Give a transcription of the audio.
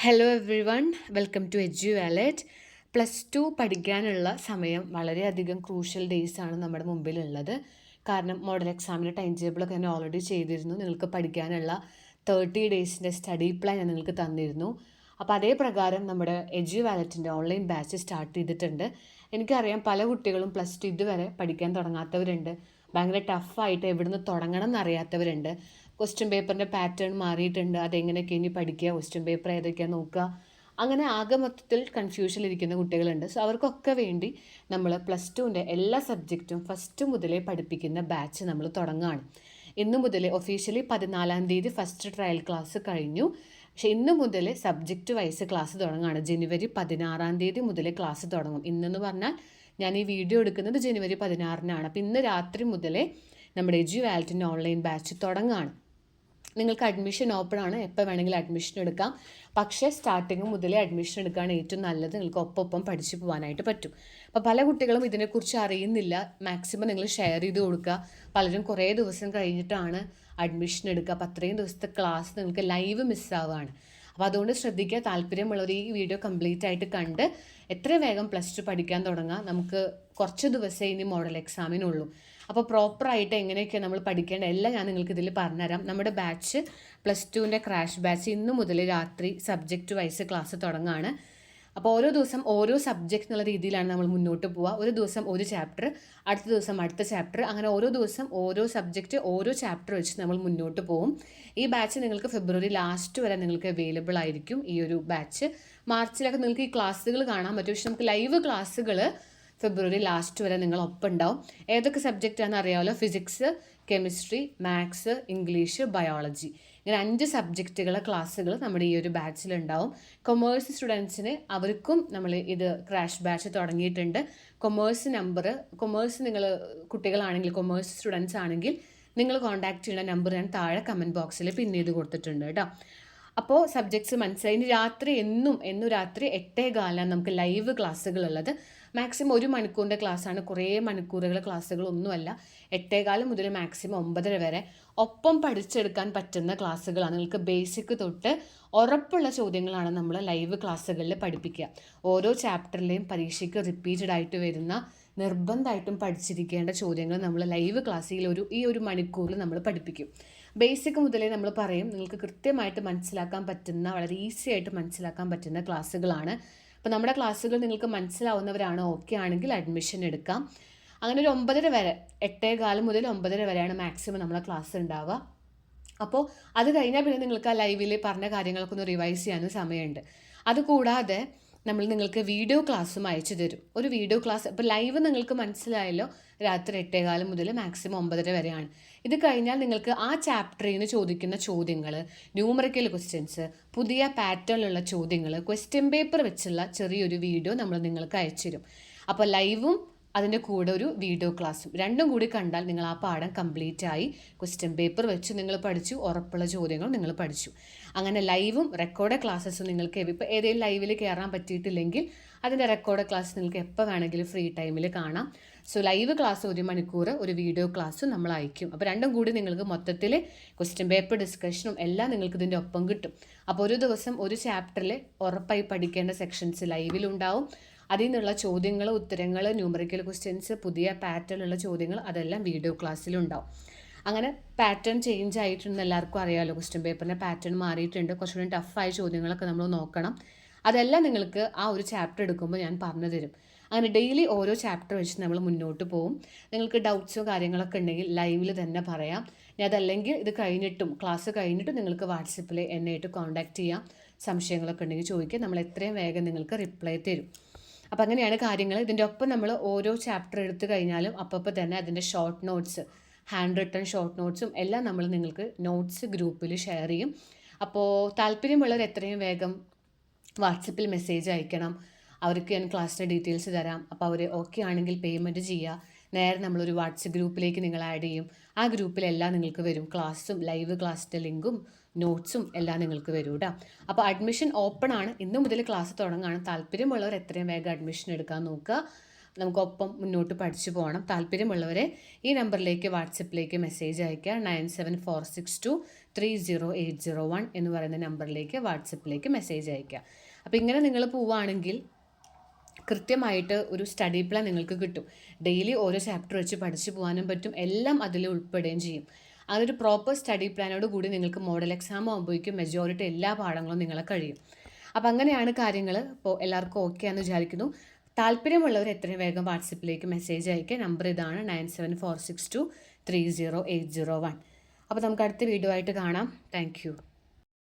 Hello everyone welcome to Edu Wallet plus two പഠിക്കാനുള്ള സമയം വളരെയധികം ക്രൂഷ്യൽ ഡേയ്സ് ആണ് നമ്മുടെ മുമ്പിലുള്ളത്. കാരണം മോഡൽ എക്സാമിന്റെ ടൈം ടേബിളൊക്കെ ഞാൻ ഓൾറെഡി ചെയ്തിരുന്നു. നിങ്ങൾക്ക് പഠിക്കാനുള്ള തേർട്ടി ഡേയ്സിന്റെ സ്റ്റഡി പ്ലാൻ ഞാൻ നിങ്ങൾക്ക് തന്നിരുന്നു. അപ്പോൾ അതേ പ്രകാരം നമ്മുടെ എജ്യു വാലറ്റിന്റെ ഓൺലൈൻ ബാച്ച് സ്റ്റാർട്ട് ചെയ്തിട്ടുണ്ട്. എനിക്കറിയാം പല കുട്ടികളും പ്ലസ് ടു ഇതുവരെ പഠിക്കാൻ തുടങ്ങാത്തവരുണ്ട്. ഭയങ്കര ടഫായിട്ട് എവിടുന്ന് തുടങ്ങണം എന്നറിയാത്തവരുണ്ട്. ക്വസ്റ്റ്യൻ പേപ്പറിന്റെ പാറ്റേൺ മാറിയിട്ടുണ്ട്. അതെങ്ങനെയൊക്കെ ഇനി പഠിക്കുക ക്വസ്റ്റ്യൻ പേപ്പർ ഏതൊക്കെയാണ് നോക്കുക. അങ്ങനെ ആകെ മൊത്തത്തിൽ കൺഫ്യൂഷനിലിരിക്കുന്ന കുട്ടികളുണ്ട്. സോ അവർക്കൊക്കെ വേണ്ടി നമ്മൾ പ്ലസ് ടുവിന്റെ എല്ലാ സബ്ജക്റ്റും ഫസ്റ്റ് മുതലേ പഠിപ്പിക്കുന്ന ബാച്ച് നമ്മൾ തുടങ്ങുകയാണ്. ഇന്ന് മുതൽ ഒഫീഷ്യലി പതിനാലാം തീയതി ഫസ്റ്റ് ട്രയൽ ക്ലാസ് കഴിഞ്ഞു. പക്ഷേ ഇന്ന് മുതൽ സബ്ജക്റ്റ് വൈസ് ക്ലാസ് തുടങ്ങുകയാണ്. ജനുവരി പതിനാറാം തീയതി മുതൽ ക്ലാസ് തുടങ്ങും. ഇന്നെന്ന് പറഞ്ഞാൽ ഞാൻ ഈ വീഡിയോ എടുക്കുന്നത് ജനുവരി പതിനാറിനാണ്. അപ്പോൾ ഇന്ന് രാത്രി മുതലേ നമ്മുടെ എജു വാലറ്റിന്റെ ഓൺലൈൻ ബാച്ച് തുടങ്ങുകയാണ്. നിങ്ങൾക്ക് അഡ്മിഷൻ ഓപ്പൺ ആണ്. എപ്പോൾ വേണമെങ്കിലും അഡ്മിഷൻ എടുക്കാം. പക്ഷേ സ്റ്റാർട്ടിങ് മുതലേ അഡ്മിഷൻ എടുക്കുകയാണ് ഏറ്റവും നല്ലത്. നിങ്ങൾക്ക് ഒപ്പം പഠിച്ചു പോകാനായിട്ട് പറ്റും. അപ്പോൾ പല കുട്ടികളും ഇതിനെക്കുറിച്ച് അറിയുന്നില്ല. മാക്സിമം നിങ്ങൾ ഷെയർ ചെയ്ത് കൊടുക്കുക. പലരും കുറേ ദിവസം കഴിഞ്ഞിട്ടാണ് അഡ്മിഷൻ എടുക്കുക. അപ്പോൾ അത്രയും ദിവസത്തെ ക്ലാസ് നിങ്ങൾക്ക് ലൈവ് മിസ്സാവുകയാണ് അപ്പോൾ അതുകൊണ്ട് ശ്രദ്ധിക്കുക. താല്പര്യമുള്ളവർ ഈ വീഡിയോ കംപ്ലീറ്റ് ആയിട്ട് കണ്ട് എത്ര വേഗം പ്ലസ് ടു പഠിക്കാൻ തുടങ്ങാം. നമുക്ക് കുറച്ച് ദിവസമേ ഇനി മോഡൽ എക്സാമിനുള്ളൂ അപ്പോൾ പ്രോപ്പറായിട്ട് എങ്ങനെയൊക്കെ നമ്മൾ പഠിക്കേണ്ട എല്ലാം ഞാൻ നിങ്ങൾക്ക് ഇതിൽ പറഞ്ഞുതരാം. നമ്മുടെ ബാച്ച് പ്ലസ് ടുവിന്റെ ക്രാഷ് ബാച്ച് ഇന്ന് മുതൽ രാത്രി സബ്ജക്റ്റ് വൈസ് ക്ലാസ് തുടങ്ങുകയാണ് അപ്പോൾ ഓരോ ദിവസം ഓരോ സബ്ജക്റ്റ് എന്നുള്ള രീതിയിലാണ് നമ്മൾ മുന്നോട്ട് പോവുക. ഒരു ദിവസം ഒരു ചാപ്റ്റർ അടുത്ത ദിവസം അടുത്ത ചാപ്റ്റർ അങ്ങനെ ഓരോ ദിവസം ഓരോ സബ്ജക്റ്റ് ഓരോ ചാപ്റ്റർ വെച്ച് നമ്മൾ മുന്നോട്ട് പോകും ഈ ബാച്ച് നിങ്ങൾക്ക് ഫെബ്രുവരി ലാസ്റ്റ് വരെ നിങ്ങൾക്ക് അവൈലബിൾ ആയിരിക്കും ഈ ഒരു ബാച്ച് മാർച്ചിലൊക്കെ നിങ്ങൾക്ക് ഈ ക്ലാസ്സുകൾ കാണാൻ പറ്റും. പക്ഷെ നമുക്ക് ലൈവ് ക്ലാസ്സുകൾ ഫെബ്രുവരി ലാസ്റ്റ് വരെ നിങ്ങൾ ഒപ്പം ഉണ്ടാവും ഏതൊക്കെ സബ്ജക്റ്റാണെന്ന് അറിയാമല്ലോ? Physics chemistry maths English biology ഇങ്ങനെ അഞ്ച് സബ്ജക്റ്റുകളെ ക്ലാസ്സുകൾ നമ്മുടെ ഈ ഒരു ബാച്ചിലുണ്ടാവും കൊമേഴ്സ് സ്റ്റുഡൻസിന് അവർക്കും നമ്മൾ ഇത് ക്രാഷ് ബാച്ച് തുടങ്ങിയിട്ടുണ്ട്. കൊമേഴ്സ് നമ്പർ കൊമേഴ്സ് നിങ്ങൾ കുട്ടികളാണെങ്കിൽ കൊമേഴ്സ് സ്റ്റുഡൻസ് ആണെങ്കിൽ നിങ്ങൾ കോൺടാക്ട് ചെയ്യുന്ന നമ്പർ ഞാൻ താഴെ കമന്റ് ബോക്സിൽ പിൻ ചെയ്ത് കൊടുത്തിട്ടുണ്ട് കേട്ടോ. അപ്പോൾ സബ്ജക്ട്സ് മനസ്സിലായി. രാത്രി എന്നും എന്നും രാത്രി എട്ടേ കാലാണ് നമുക്ക് ലൈവ് ക്ലാസ്സുകളുള്ളത് മാക്സിമം ഒരു മണിക്കൂറിന്റെ ക്ലാസ്സാണ് കുറേ മണിക്കൂറുകൾ ക്ലാസ്സുകളൊന്നുമല്ല എട്ടേകാലം മുതൽ മാക്സിമം ഒമ്പതര വരെ ഒപ്പം പഠിച്ചെടുക്കാൻ പറ്റുന്ന ക്ലാസ്സുകളാണ് നിങ്ങൾക്ക് ബേസിക് തൊട്ട് ഉറപ്പുള്ള ചോദ്യങ്ങളാണ് നമ്മൾ ലൈവ് ക്ലാസ്സുകളിൽ പഠിപ്പിക്കുക. ഓരോ ചാപ്റ്ററിലെയും പരീക്ഷയ്ക്ക് റിപ്പീറ്റഡ് ആയിട്ട് വരുന്ന നിർബന്ധമായിട്ടും പഠിച്ചിരിക്കേണ്ട ചോദ്യങ്ങൾ നമ്മൾ ലൈവ് ക്ലാസ്സിൽ ഒരു ഈ ഒരു മണിക്കൂറിൽ നമ്മൾ പഠിപ്പിക്കും. ബേസിക് മുതലേ നമ്മൾ പറയും. നിങ്ങൾക്ക് കൃത്യമായിട്ട് മനസ്സിലാക്കാൻ പറ്റുന്ന വളരെ ഈസി ആയിട്ട് മനസ്സിലാക്കാൻ പറ്റുന്ന ക്ലാസ്സുകളാണ് അപ്പോൾ നമ്മുടെ ക്ലാസ്സുകൾ നിങ്ങൾക്ക് മനസ്സിലാവുന്നവരാണ് ഓക്കെ ആണെങ്കിൽ അഡ്മിഷൻ എടുക്കാം. അങ്ങനെ ഒരു ഒമ്പതര വരെ എട്ടേ കാലം മുതൽ ഒമ്പതര വരെയാണ് മാക്സിമം നമ്മളെ ക്ലാസ് ഉണ്ടാവുക. അപ്പോൾ അത് കഴിഞ്ഞാൽ പിന്നെ നിങ്ങൾക്ക് ആ ലൈവിൽ പറഞ്ഞ കാര്യങ്ങളൊക്കെ ഒന്ന് റിവൈസ് ചെയ്യാനും സമയമുണ്ട്. അതുകൂടാതെ നമ്മൾ നിങ്ങൾക്ക് വീഡിയോ ക്ലാസ്സും അയച്ചു തരും. ഒരു വീഡിയോ ക്ലാസ് ഇപ്പോൾ ലൈവ് നിങ്ങൾക്ക് മനസ്സിലായല്ലോ രാത്രി എട്ടേകാലം മുതൽ മാക്സിമം ഒമ്പതര വരെയാണ്. ഇത് കഴിഞ്ഞാൽ നിങ്ങൾക്ക് ആ ചാപ്റ്ററിൽ നിന്ന് ചോദിക്കുന്ന ചോദ്യങ്ങൾ ന്യൂമറിക്കൽ ക്വസ്റ്റ്യൻസ് പുതിയ പാറ്റേണിലുള്ള ചോദ്യങ്ങൾ ക്വസ്റ്റ്യൻ പേപ്പർ വെച്ചുള്ള ചെറിയൊരു വീഡിയോ നമ്മൾ നിങ്ങൾക്ക് അയച്ചു തരും. അപ്പോൾ ലൈവും അതിന്റെ കൂടെ ഒരു വീഡിയോ ക്ലാസ്സും രണ്ടും കൂടി കണ്ടാൽ നിങ്ങൾ ആ പാഠം കംപ്ലീറ്റ് ആയി ക്വസ്റ്റ്യൻ പേപ്പർ വെച്ച് നിങ്ങൾ പഠിച്ചു ഉറപ്പുള്ള ചോദ്യങ്ങൾ നിങ്ങൾ പഠിച്ചു. അങ്ങനെ ലൈവും റെക്കോർഡ് ക്ലാസ്സസും നിങ്ങൾക്ക് ഇപ്പോൾ ഏതെങ്കിലും ലൈവിൽ കയറാൻ പറ്റിയിട്ടില്ലെങ്കിൽ അതിന്റെ റെക്കോർഡ് ക്ലാസ് നിങ്ങൾക്ക് എപ്പോൾ വേണമെങ്കിലും ഫ്രീ ടൈമിൽ കാണാം. സോ ലൈവ് ക്ലാസ് ഒരു മണിക്കൂർ ഒരു വീഡിയോ ക്ലാസ്സും നമ്മൾ അയക്കും. അപ്പോൾ രണ്ടും കൂടി നിങ്ങൾക്ക് മൊത്തത്തിൽ ക്വസ്റ്റ്യൻ പേപ്പർ ഡിസ്കഷനും എല്ലാം നിങ്ങൾക്ക് ഇതിന്റെ ഒപ്പം കിട്ടും. അപ്പോൾ ഒരു ദിവസം ഒരു ചാപ്റ്ററിൽ ഉറപ്പായി പഠിക്കേണ്ട സെക്ഷൻസ് ലൈവിലുണ്ടാവും അതിൽ നിന്നുള്ള ചോദ്യങ്ങൾ ഉത്തരങ്ങൾ ന്യൂമറിക്കൽ ക്വസ്റ്റ്യൻസ് പുതിയ പാറ്റേണിലുള്ള ചോദ്യങ്ങൾ അതെല്ലാം വീഡിയോ ക്ലാസ്സിലുണ്ടാവും അങ്ങനെ പാറ്റേൺ ചേഞ്ച് ആയിട്ടുണ്ട് എല്ലാവർക്കും അറിയാമല്ലോ ക്വസ്റ്റ്യൻ പേപ്പറിന്റെ പാറ്റേൺ മാറിയിട്ടുണ്ട്. കുറച്ചുകൂടി ടഫായ ചോദ്യങ്ങളൊക്കെ നമ്മൾ നോക്കണം. അതെല്ലാം നിങ്ങൾക്ക് ആ ഒരു ചാപ്റ്റർ എടുക്കുമ്പോൾ ഞാൻ പറഞ്ഞു തരും. അങ്ങനെ ഡെയിലി ഓരോ ചാപ്റ്റർ വെച്ച് നമ്മൾ മുന്നോട്ട് പോകും നിങ്ങൾക്ക് ഡൗട്ട്സോ കാര്യങ്ങളൊക്കെ ഉണ്ടെങ്കിൽ ലൈവിൽ തന്നെ പറയാം. ഞാൻ അതല്ലെങ്കിൽ ഇത് കഴിഞ്ഞിട്ടും ക്ലാസ് കഴിഞ്ഞിട്ടും നിങ്ങൾക്ക് വാട്സപ്പിൽ എന്നെ ആയിട്ട് കോൺടാക്റ്റ് ചെയ്യാം. സംശയങ്ങളൊക്കെ ഉണ്ടെങ്കിൽ ചോദിക്കുക നമ്മൾ എത്രയും വേഗം നിങ്ങൾക്ക് റിപ്ലൈ തരും. അപ്പോൾ അങ്ങനെയാണ് കാര്യങ്ങൾ ഇതിന്റെ ഒപ്പം നമ്മൾ ഓരോ ചാപ്റ്റർ എടുത്തു കഴിഞ്ഞാലും അപ്പോൾ തന്നെ അതിന്റെ short notes hand written short നോട്ട്സും എല്ലാം നമ്മൾ നിങ്ങൾക്ക് നോട്ട്സ് ഗ്രൂപ്പിൽ ഷെയർ ചെയ്യും. അപ്പോൾ താല്പര്യമുള്ളവർ എത്രയും വേഗം വാട്സപ്പിൽ മെസ്സേജ് അയക്കണം. അവർക്ക് ഞാൻ ക്ലാസ്സിന്റെ ഡീറ്റെയിൽസ് തരാം. അപ്പോൾ അവർ ഓക്കെ ആണെങ്കിൽ പേയ്മെന്റ് ചെയ്യുക നേരെ നമ്മളൊരു വാട്സപ്പ് ഗ്രൂപ്പിലേക്ക് നിങ്ങൾ ആഡ് ചെയ്യും. ആ ഗ്രൂപ്പിലെല്ലാം നിങ്ങൾക്ക് വരും ക്ലാസ്സും ലൈവ് ക്ലാസ്സിന്റെ ലിങ്കും നോട്ട്സും എല്ലാം നിങ്ങൾക്ക് വരൂ കേട്ടോ അപ്പോൾ അഡ്മിഷൻ ഓപ്പൺ ആണ്. ഇന്ന് മുതൽ ക്ലാസ് തുടങ്ങുകയാണ് താല്പര്യമുള്ളവർ എത്രയും വേഗം അഡ്മിഷൻ എടുക്കാൻ നോക്കുക. നമുക്കൊപ്പം മുന്നോട്ട് പഠിച്ചു പോകണം. താല്പര്യമുള്ളവരെ ഈ നമ്പറിലേക്ക് വാട്സപ്പിലേക്ക് മെസ്സേജ് അയയ്ക്കുക. Nine seven four six two three zero eight zero one എന്ന് പറയുന്ന നമ്പറിലേക്ക് വാട്സപ്പിലേക്ക് മെസ്സേജ് അയയ്ക്കുക. അപ്പോൾ ഇങ്ങനെ നിങ്ങൾ പോവുകയാണെങ്കിൽ കൃത്യമായിട്ട് ഒരു സ്റ്റഡി പ്ലാൻ നിങ്ങൾക്ക് കിട്ടും. ഡെയിലി ഓരോ ചാപ്റ്റർ വെച്ച് പഠിച്ചു പോകാനും പറ്റും. എല്ലാം അതിൽ ഉൾപ്പെടുകയും ചെയ്യും. അതൊരു പ്രോപ്പർ സ്റ്റഡി പ്ലാനോട് കൂടി നിങ്ങൾക്ക് മോഡൽ എക്സാം ആകുമ്പോഴേക്കും മെജോറിറ്റി എല്ലാ പാഠങ്ങളും നിങ്ങളെ കഴിയും. അപ്പോൾ അങ്ങനെയാണ് കാര്യങ്ങൾ ഇപ്പോൾ എല്ലാവർക്കും ഓക്കെ ആണെന്ന് വിചാരിക്കുന്നു. താല്പര്യമുള്ളവർ എത്രയും വേഗം വാട്സപ്പിലേക്ക് മെസ്സേജ് അയക്കുക നമ്പർ ഇതാണ് nine seven four six two three zero eight zero one അപ്പോൾ നമുക്ക് അടുത്ത വീഡിയോ ആയിട്ട് കാണാം. താങ്ക്